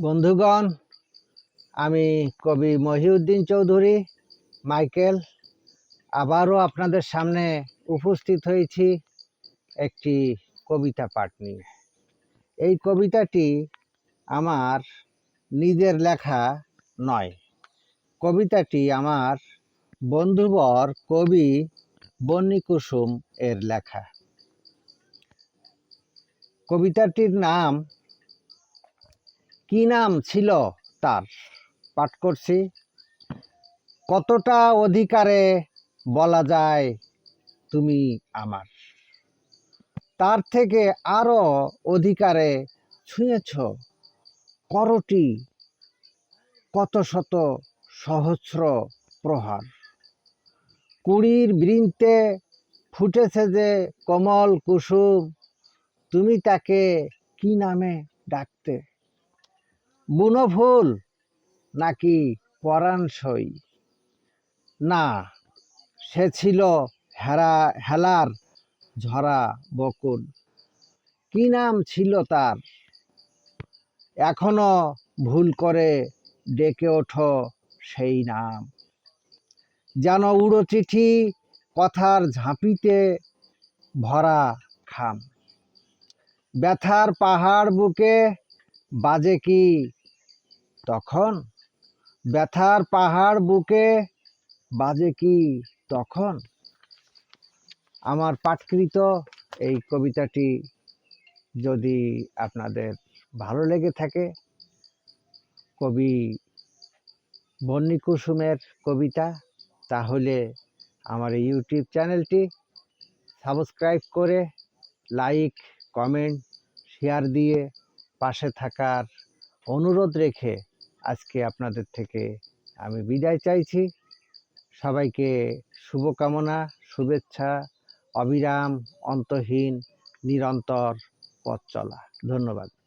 বন্ধুগণ, আমি কবি মহিউদ্দিন চৌধুরী, মাইকেল, আবারও আপনাদের সামনে উপস্থিত হয়েছি একটি কবিতা পাঠ নিয়ে। এই কবিতাটি আমার নিজের লেখা নয়। কবিতাটি আমার বন্ধুবর কবি বন্নি কুসুম এর লেখা। কবিতাটির নাম কি নাম ছিল তার? পাঠ করছি। কতটা অধিকারে বলা যায় তুমি আমার? তার থেকে আরও অধিকারে ছুঁয়েছ করটি কত শত সহস্র প্রহার। কুড়ির বৃন্তে ফুটেছে যে কমল কুসুম, তুমি তাকে কি নামে ডাকতে? বুনো ফুল নাকি পরাণ সই না, সে ছিল হেরা, হেলার ঝরা বকুল। কি নাম ছিল তার? এখনও ভুল করে ডেকে ওঠো সেই নাম। যেন উড়ো চিঠি কথার ঝাঁপিতে ভরা খাম। ব্যথার পাহাড় বুকে বাজে কি তখন? ব্যথার পাহাড় বুকে বাজে কি তখন? আমার পাঠকৃত এই কবিতাটি যদি আপনাদের ভালো লেগে থাকে, কবি বন্নি কুসুমের কবিতা, তাহলে আমার ইউটিউব চ্যানেলটি সাবস্ক্রাইব করে লাইক, কমেন্ট, শেয়ার দিয়ে পাশে থাকার অনুরোধ রেখে আজকে আপনাদের থেকে আমি বিদায় চাইছি। সবাইকে শুভকামনা, শুভেচ্ছা, অবিরাম, অন্তহীন, নিরন্তর পথ চলা। ধন্যবাদ।